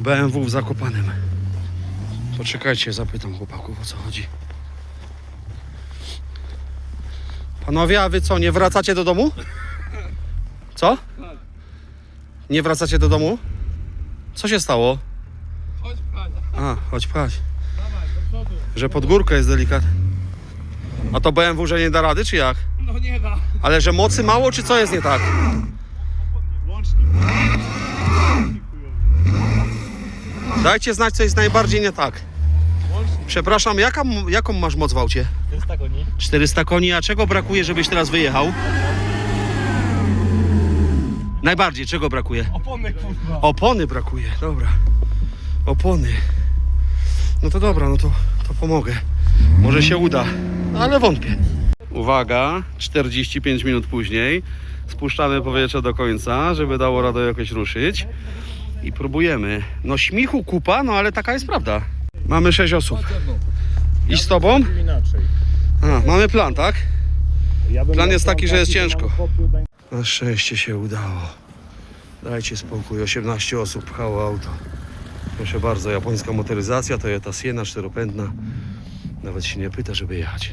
BMW w Zakopanem. Poczekajcie, zapytam chłopaków o co chodzi. Panowie, a wy co, nie wracacie do domu? Co? Nie wracacie do domu? Co się stało? Chodź, pchaj. A, chodź pchać. Że pod górkę jest delikatnie. A to BMW, że nie da rady, czy jak? No nie da. Ale że mocy mało, czy co jest nie tak? Łącznik. Dajcie znać, co jest najbardziej nie tak. Przepraszam, jaka, jaką masz moc w aucie? 400 koni. 400 koni, a czego brakuje, żebyś teraz wyjechał? Najbardziej, czego brakuje? Opony kurwa. Opony brakuje, dobra. Opony. No to dobra, no to, to pomogę. Może się uda, ale wątpię. Uwaga, 45 minut później. Spuszczamy powietrze do końca, żeby dało radę jakoś ruszyć. I próbujemy. No śmichu kupa, no ale taka jest prawda. Mamy 6 osób. I z tobą? A, mamy plan, tak? Plan jest taki, że jest ciężko. Na szczęście się udało. Dajcie spokój, 18 osób pchało auto. Proszę bardzo, japońska motoryzacja, Toyota Siena czteropędna. Nawet się nie pyta, żeby jechać.